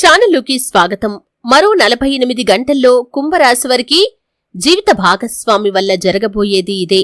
ఛానల్లోకి స్వాగతం. మరో నలభై ఎనిమిది గంటల్లో కుంభరాశి వారికి జీవిత భాగస్వామి వల్ల జరగబోయేది ఇదే.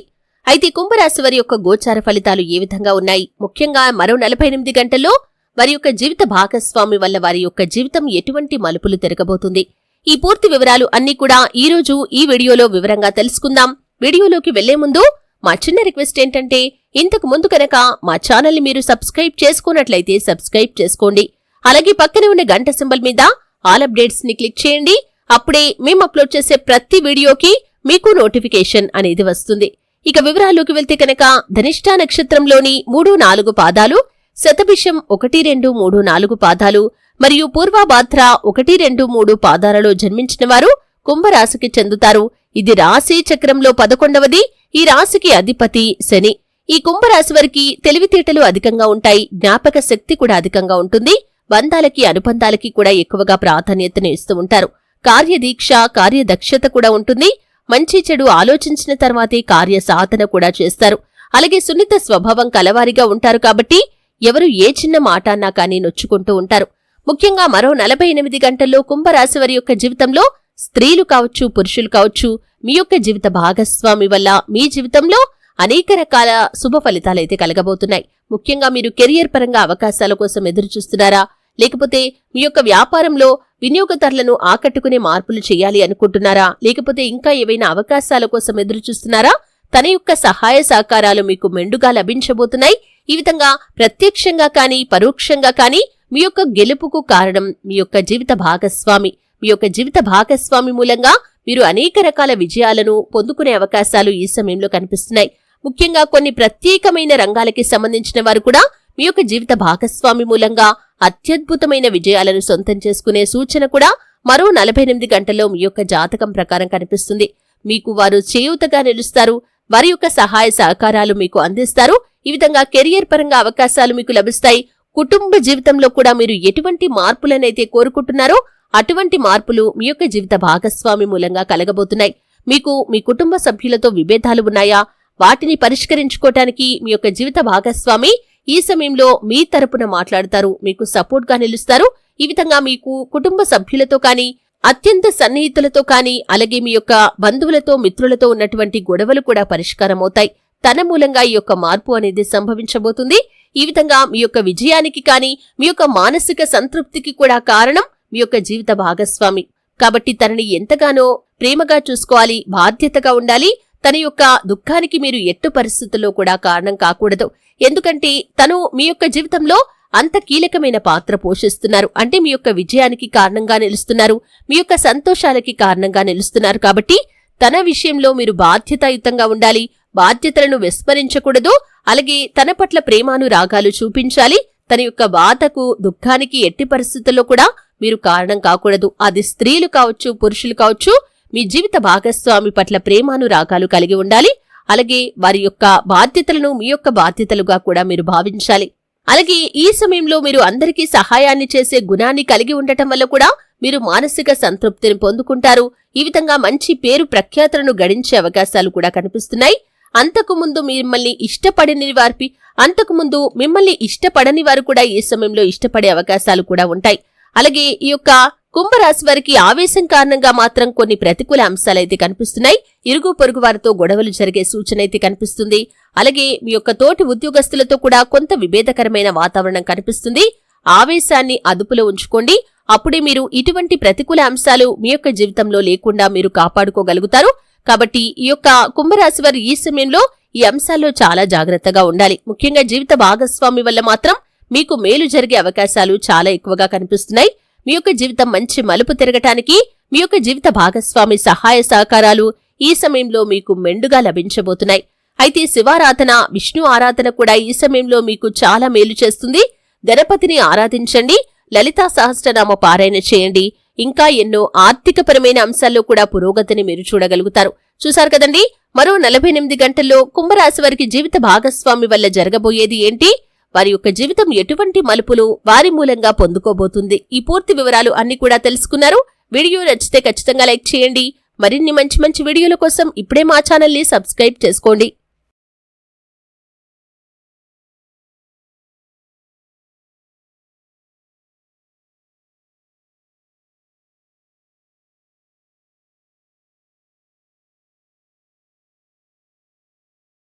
అయితే కుంభరాశి వారి యొక్క గోచార ఫలితాలు ఏ విధంగా ఉన్నాయి? ముఖ్యంగా మరో నలభై ఎనిమిది గంటల్లో వారి యొక్క జీవిత భాగస్వామి వల్ల వారి యొక్క జీవితం ఎటువంటి మలుపులు తిరగబోతుంది? ఈ పూర్తి వివరాలు అన్ని కూడా ఈ రోజు ఈ వీడియోలో వివరంగా తెలుసుకుందాం. వీడియోలోకి వెళ్ళే ముందు మా చిన్న రిక్వెస్ట్ ఏంటంటే ఇంతకు ముందు కనుక మా ఛానల్ని మీరు సబ్స్క్రైబ్ చేసుకున్నట్లయితే సబ్స్క్రైబ్ చేసుకోండి. అలాగే పక్కనే ఉన్న గంట సింబల్ మీద ఆల్ అప్డేట్స్ని క్లిక్ చేయండి. అప్పుడే మేము అప్లోడ్ చేసే ప్రతి వీడియోకి మీకు నోటిఫికేషన్ అనేది వస్తుంది. ఇక వివరాల్లోకి వెళ్తే కనుక ధనిష్ఠా నక్షత్రంలోని మూడు నాలుగు పాదాలు శతభిషం ఒకటి రెండు మూడు నాలుగు పాదాలు మరియు పూర్వభాద్ర ఒకటి రెండు మూడు పాదాలలో జన్మించిన వారు కుంభరాశికి చెందుతారు. ఇది రాశి చక్రంలో పదకొండవది ఈ రాశికి అధిపతి శని. ఈ కుంభరాశి వారికి తెలివితేటలు అధికంగా ఉంటాయి జ్ఞాపక శక్తి కూడా అధికంగా ఉంటుంది. బంధాలకి అనుబంధాలకి కూడా ఎక్కువగా ప్రాధాన్యతను ఇస్తూ ఉంటారు. కార్యదీక్ష కార్యదక్షత కూడా ఉంటుంది. మంచి చెడు ఆలోచించిన తర్వాతే కార్య సాధన కూడా చేస్తారు. అలాగే సున్నిత స్వభావం కలవారిగా ఉంటారు కాబట్టి ఎవరు ఏ చిన్న మాట అన్నా కానీ నొచ్చుకుంటూ ఉంటారు. ముఖ్యంగా మరో నలభై ఎనిమిది గంటల్లో కుంభరాశి వారి యొక్క జీవితంలో స్త్రీలు కావచ్చు పురుషులు కావచ్చు మీ యొక్క జీవిత భాగస్వామి వల్ల మీ జీవితంలో అనేక రకాల శుభ ఫలితాలైతే కలగబోతున్నాయి. ముఖ్యంగా మీరు కెరియర్ పరంగా అవకాశాల కోసం ఎదురు చూస్తున్నారా లేకపోతే మీ యొక్క వ్యాపారంలో వినియోగదారులను ఆకట్టుకునే మార్పులు చేయాలి అనుకుంటున్నారా? లేకపోతే ఇంకా ఏవైనా అవకాశాల కోసం ఎదురుచూస్తున్నారా? తన యొక్క సహాయ సహకారాలు మీకు మెండుగా లభించబోతున్నాయి. ఈ విధంగా ప్రత్యక్షంగా కానీ పరోక్షంగా కానీ మీ యొక్క గెలుపుకు కారణం మీ యొక్క జీవిత భాగస్వామి. మీ యొక్క జీవిత భాగస్వామి మూలంగా మీరు అనేక రకాల విజయాలను పొందుకునే అవకాశాలు ఈ సమయంలో కనిపిస్తున్నాయి. ముఖ్యంగా కొన్ని ప్రత్యేకమైన రంగాలకి సంబంధించిన వారు కూడా మీ యొక్క జీవిత భాగస్వామి మూలంగా అత్యద్భుతమైన విజయాలను సొంతం చేసుకునే సూచన కూడా మరో నలభై ఎనిమిది గంటల్లో మీ యొక్క జాతకం ప్రకారం కనిపిస్తుంది. మీకు వారు చేయూతగా నిలుస్తారు. వారి యొక్క సహాయ సహకారాలు మీకు అందిస్తారు. ఈ విధంగా కెరియర్ పరంగా అవకాశాలు మీకు లభిస్తాయి. కుటుంబ జీవితంలో కూడా మీరు ఎటువంటి మార్పులనైతే కోరుకుంటున్నారో అటువంటి మార్పులు మీ యొక్క జీవిత భాగస్వామి మూలంగా కలగబోతున్నాయి. మీకు మీ కుటుంబ సభ్యులతో విభేదాలు ఉన్నాయా? వాటిని పరిష్కరించుకోవటానికి మీ యొక్క జీవిత భాగస్వామి ఈ సమయంలో మీ తరపున మాట్లాడతారు మీకు సపోర్ట్గా నిలుస్తారు. ఈ విధంగా మీకు కుటుంబ సభ్యులతో కానీ అత్యంత సన్నిహితులతో కానీ అలాగే మీ యొక్క బంధువులతో మిత్రులతో ఉన్నటువంటి గొడవలు కూడా పరిష్కారమవుతాయి. తన మూలంగా ఈ యొక్క మార్పు అనేది సంభవించబోతుంది. ఈ విధంగా మీ యొక్క విజయానికి కానీ మీ యొక్క మానసిక సంతృప్తికి కూడా కారణం మీ యొక్క జీవిత భాగస్వామి. కాబట్టి తనని ఎంతగానో ప్రేమగా చూసుకోవాలి బాధ్యతగా ఉండాలి. తన యొక్క దుఃఖానికి మీరు ఎట్టు పరిస్థితుల్లో కూడా కారణం కాకూడదు. ఎందుకంటే తను మీ యొక్క జీవితంలో అంత కీలకమైన పాత్ర పోషిస్తున్నారు. అంటే మీ యొక్క విజయానికి కారణంగా నిలుస్తున్నారు. మీ యొక్క సంతోషాలకి కారణంగా నిలుస్తున్నారు. కాబట్టి తన విషయంలో మీరు బాధ్యతాయుతంగా ఉండాలి. బాధ్యతలను విస్మరించకూడదు. అలాగే తన పట్ల ప్రేమాను రాగాలు చూపించాలి. తన యొక్క బాధకు దుఃఖానికి ఎట్టి పరిస్థితుల్లో కూడా మీరు కారణం కాకూడదు. అది స్త్రీలు కావచ్చు పురుషులు కావచ్చు మీ జీవిత భాగస్వామి పట్ల ప్రేమాను రాగాలు కలిగి ఉండాలి. అలాగే వారి యొక్క బాధ్యతలను మీ యొక్క బాధ్యతలుగా కూడా మీరు భావించాలి. అలాగే ఈ సమయంలో మీరు అందరికీ సహాయాన్ని చేసే గుణాన్ని కలిగి ఉండటం వల్ల కూడా మీరు మానసిక సంతృప్తిని పొందుకుంటారు. ఈ విధంగా మంచి పేరు ప్రఖ్యాతులను గడించే అవకాశాలు కూడా కనిపిస్తున్నాయి. అంతకు ముందు మిమ్మల్ని ఇష్టపడని వారి అంతకు ముందు మిమ్మల్ని ఇష్టపడని వారు కూడా ఈ సమయంలో ఇష్టపడే అవకాశాలు కూడా ఉంటాయి. అలాగే ఈ యొక్క కుంభరాశి వారికి ఆవేశం కారణంగా మాత్రం కొన్ని ప్రతికూల అంశాలైతే కనిపిస్తున్నాయి. ఇరుగు పొరుగు వారితో గొడవలు జరిగే సూచన అయితే కనిపిస్తుంది. అలాగే మీ యొక్క తోటి ఉద్యోగస్తులతో కూడా కొంత విభేదకరమైన వాతావరణం కనిపిస్తుంది. ఆవేశాన్ని అదుపులో ఉంచుకోండి. అప్పుడే మీరు ఇటువంటి ప్రతికూల అంశాలు మీ యొక్క జీవితంలో లేకుండా మీరు కాపాడుకోగలుగుతారు. కాబట్టి ఈ యొక్క కుంభరాశి వారు ఈ సమయంలో ఈ అంశాల్లో చాలా జాగ్రత్తగా ఉండాలి. ముఖ్యంగా జీవిత భాగస్వామి వల్ల మాత్రం మీకు మేలు జరిగే అవకాశాలు చాలా ఎక్కువగా కనిపిస్తున్నాయి. మీ యొక్క జీవితం మంచి మలుపు తిరగటానికి మీ యొక్క జీవిత భాగస్వామి సహాయ సహకారాలు ఈ సమయంలో మీకు మెండుగా లభించబోతున్నాయి. అయితే శివారాధన విష్ణు ఆరాధన కూడా ఈ సమయంలో మీకు చాలా మేలు చేస్తుంది. గణపతిని ఆరాధించండి లలితా సహస్రనామ పారాయణ చేయండి. ఇంకా ఎన్నో ఆర్థికపరమైన అంశాల్లో కూడా పురోగతిని మీరు చూడగలుగుతారు. చూశారు కదండి? మరో నలభై ఎనిమిది గంటల్లో కుంభరాశి వారికి జీవిత భాగస్వామి వల్ల జరగబోయేది ఏంటి? వారి యొక్క జీవితం ఎటువంటి మలుపులు వారి మూలంగా పొందుకోబోతుంది. ఈ పూర్తి వివరాలు అన్ని కూడా తెలుసుకున్నారు. వీడియో నచ్చితే ఖచ్చితంగా లైక్ చేయండి. మరిన్ని మంచి మంచి వీడియోల కోసం ఇప్పుడే మా ఛానల్ని సబ్స్క్రైబ్ చేసుకోండి.